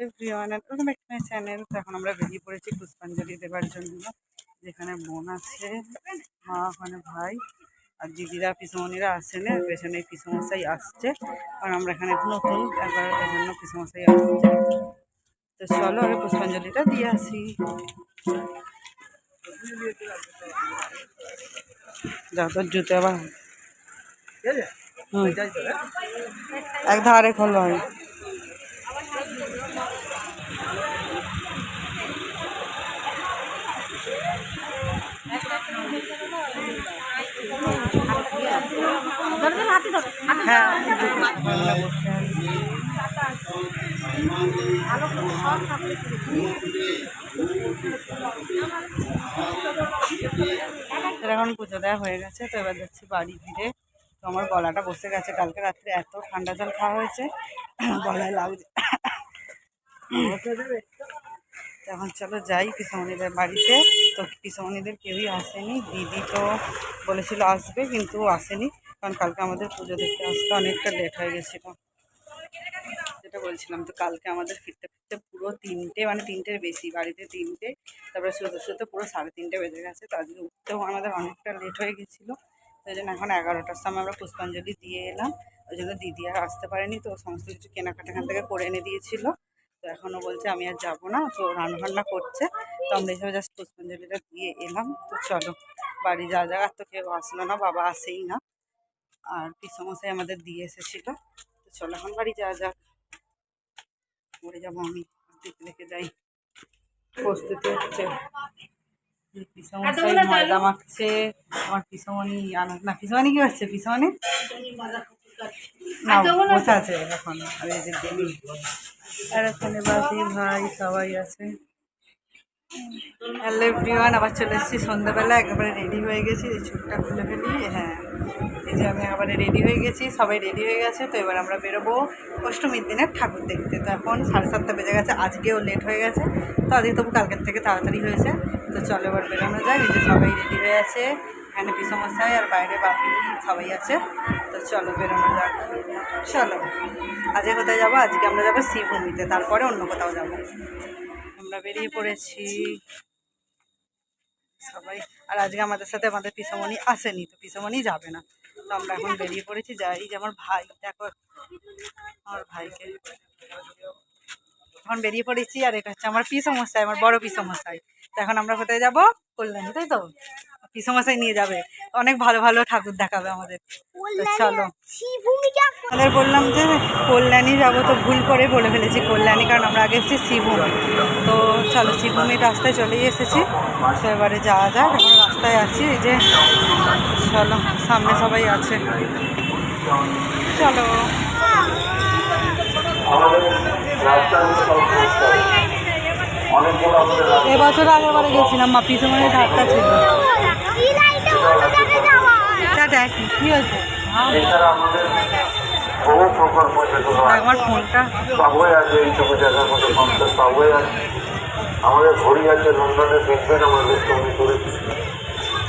Everyone welcome back to my channel তো এখন আমরা বেরিয়ে পড়েছি পুষ্পাঞ্জলি দেবার জন্য যেখানে বোন আছে মা ওখানে ভাই আর দিদিরা পিসমণিরা আসেনি পেছনে পিসমশাই আসছে কারণ আমরা এখানে নতুন একবার পিসমশাই আসছে। তো চলো আগে পুষ্পাঞ্জলিটা দিয়ে আসি। তোর জুতো আবার। হুম। এক ধারে খোলো। হয় এখন পুজো দেওয়া হয়ে গেছে, তো এবার যাচ্ছি বাড়ি ফিরে। তো আমার গলাটা বসে গেছে, কালকে রাত্রে এত ঠান্ডা জল খাওয়া হয়েছে, গলায় লাগছে এখন চলো যাই পিসমণিদের বাড়িতে। তো পিসমণিদের কেউই আসেনি, দিদি তো বলেছিল আসবে, কিন্তু আসেনি, কারণ কালকে আমাদের পুজো দেখতে আসতে অনেকটা লেট হয়ে গেছিল। যেটা বলছিলাম তো কালকে আমাদের ফিরতে ফিরতে পুরো তিনটে মানে তিনটের বেশি, বাড়িতে তিনটে, তারপরে শুতে শুতে পুরো সাড়ে তিনটে বেজে গেছে, তো আজকে উঠতেও আমাদের অনেকটা লেট হয়ে গেছিল। সেই জন্য এখন এগারোটার সময় আমরা পুষ্পাঞ্জলি দিয়ে এলাম, ওই জন্য দিদি আর আসতে পারেনি, তো সমস্ত কিছু কেনাকাটা এখান থেকে করে এনে দিয়েছিল। তো এখনও বলছে আমি আর যাব না তো রান্নাবান্না করছে। তো আমরা হিসাবে জাস্ট পুষ্পাঞ্জলিটা দিয়ে এলাম। তো চলো বাড়ি যা যা আর তো কেউ আসলো না বাবা আসেই না। আর পিসমশাই আমাদের দিয়ে এসেছিল। তো চলো এখন বাড়ি যা যাক। মরে যাব আমি। দেখে দেখে যাই। প্রস্তুতি হচ্ছে। পিসমশাই ময়দা মাখছে। আমার পিসমণি আনা না পিসমণি কি হচ্ছে পিসমণি? না বসে আছে এখন। আর এই যে আর এখানে বাকি ভাই, সবাই আছে। হ্যালো এভরিওয়ান আবার চলে এসেছি সন্ধ্যাবেলা, একেবারে রেডি হয়ে গেছি, এই চুলটা খুলে ফেলি হ্যাঁ। এই যে আমি একেবারে রেডি হয়ে গেছি, সবাই রেডি হয়ে গেছে, তো এবার আমরা বেরোবো অষ্টমীর দিনের ঠাকুর দেখতে। তো এখন সাড়ে সাতটা বেজে গেছে, আজকেও লেট হয়ে গেছে, তো আজকে তবু কালকের থেকে তাড়াতাড়ি হয়েছে। তো চলো এবার বেরোনো যায় এই যে সবাই রেডি হয়ে আছে, এখানে পিসমশাই আর বাইরে বাপি সবাই আছে। তো চলো বেরোনো যাক। চলো। আজকে কোথায় যাব? আজকে আমরা যাব শ্রীভূমিতে, তারপরে অন্য কোথাও যাব। আমরা বেরিয়ে পড়েছি। সবাই আর আজকে আমাদের সাথে আমাদের পিসমণি আসেনি, তো পিসমণি যাবে না। তো আমরা এখন বেরিয়ে পড়েছি। যাই যে আমার ভাই, দেখো। আমার ভাইকে। এখন বেরিয়ে পড়েছি, আর এটা হচ্ছে আমার পিসমশাই, আমার বড় পিসমশাই। তো এখন আমরা কোথায় যাব? কল্যাণী, তাই তো? পিসমশাই নিয়ে যাবে। অনেক ভালো ভালো ঠাকুর দেখাবে আমাদের। চলো। আমাদের বললাম যে কল্যাণী যাব তো ভুল করে বলে ফেলেছি কল্যাণী, কারণ আমরা আগে এসেছি শ্রীভূমি তো চলো শ্রীভূমির রাস্তায় চলেই এসেছি। তো এবারে যাওয়া যাক এখন রাস্তায় আছি, এই যে চলো, সামনে সবাই আছে। চলো। এবছর আগের বারে গেছিলাম মা পিছনে ধারটা ছিল। টাটা কি হয়েছে? আমাদের বহু প্রকল্প যেগুলো আছে, আমার ফোনটা? সবই আছে এইটুকু জায়গার মধ্যে সবই আছে। আমাদের ঘড়ি আছে লন্ডনে দেখবেন আমাদের সঙ্গে করেছি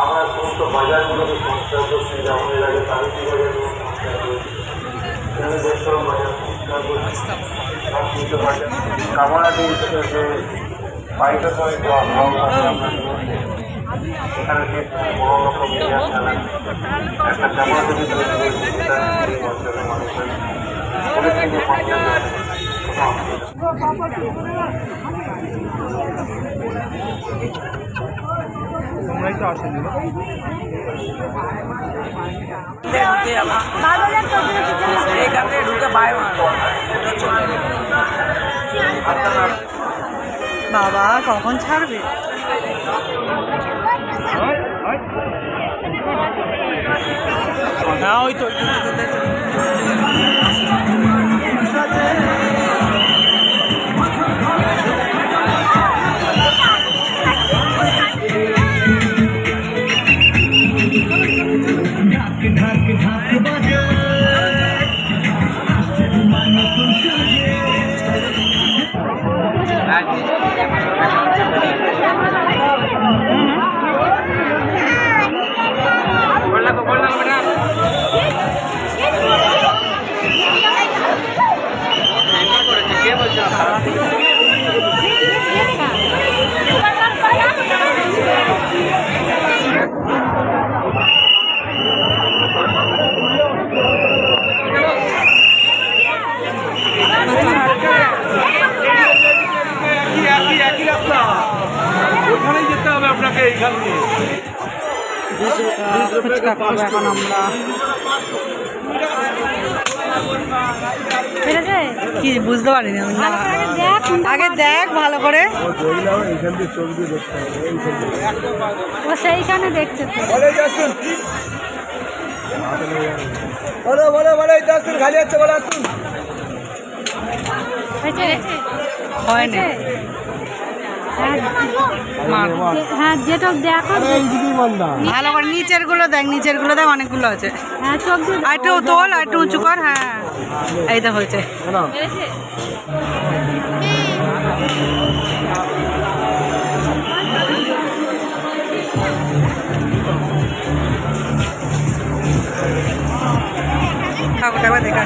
আমরা সমস্ত বাজারগুলোকে সংস্কার করছি যেমন এর আগে কালিতি বাজার সংস্কার করেছি। দেখলাম বাজার সংস্কার করছি। কামনা দিয়েছিল যে বাড়িতে সবাই তোমরাই তো আসেনি ঢুকে বাইরে বাবা কখন ছাড়বে? না ওই তো ফুচকা খাব এখন আমরা। কি বুঝতে পারিনি আমি আগে দেখ ভালো। করে। সেইখানে দেখছে তো। বলো বলো বলো আসুন খালি আছে বলো আসুন হ্যাঁ, যে- হ্যাঁ যেটা দেখো। ভালো করে নিচেরগুলো দেখ নিচেরগুলো দেখ অনেকগুলো আছে। হ্যাঁ চোখ আর একটু তোল আর একটু উঁচু কর হ্যাঁ এই তো হয়েছে। ঠাকুরটা একবার দেখে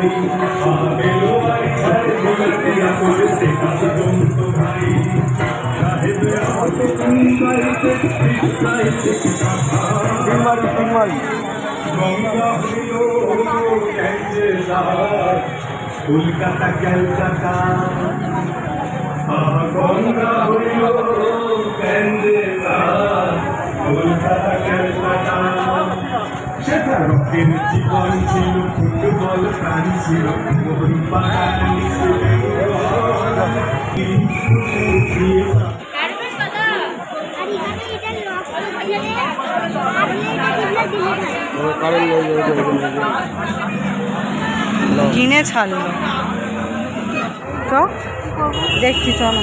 আসছি না কলকাতা ক্যালকাটা গঙ্গা হইল ক্যান্ডেলা কলকাতা ক্যালকাটা রকের জীবন ছিল ফুটবল ছিল কিনে ছাড়লো। চ দেখছি চলো।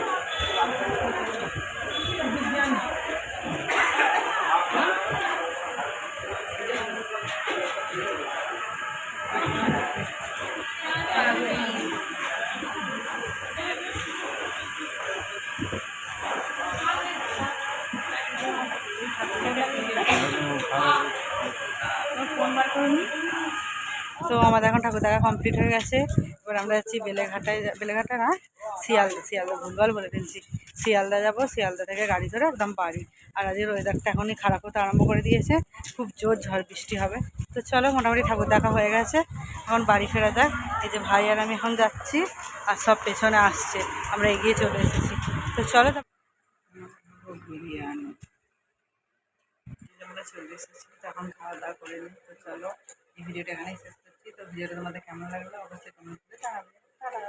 তো আমাদের এখন ঠাকুর দেখা কমপ্লিট হয়ে গেছে। এবার আমরা যাচ্ছি বেলেঘাটায় বেলেঘাটা না, শিয়ালদা শিয়ালদা ভুলভাল বলে ফেলছি। শিয়ালদা যাব, শিয়ালদা থেকে গাড়ি ধরে একদম বাড়ি। আর আজকের ওয়েদারটা এখনই খারাপ হতে আরম্ভ করে দিয়েছে। খুব জোর ঝড় বৃষ্টি হবে। তো চলো, মোটামুটি ঠাকুর দেখা হয়ে গেছে। এখন বাড়ি ফেরা যাক। এই যে ভাই আর আমি এখন যাচ্ছি, আর সব পেছনে আসছে। আমরা এগিয়ে চলে এসেছি। তো চলো আমরা চলে এসেছি, তো এখন খাওয়া দাওয়া করে নিই। তো চলো, এই ভিডিওটা এখানেই শেষ তো ভিডিওটা তোমাদের কেমন লাগল অবশ্যই কমেন্ট করে জানাবে। টাটা।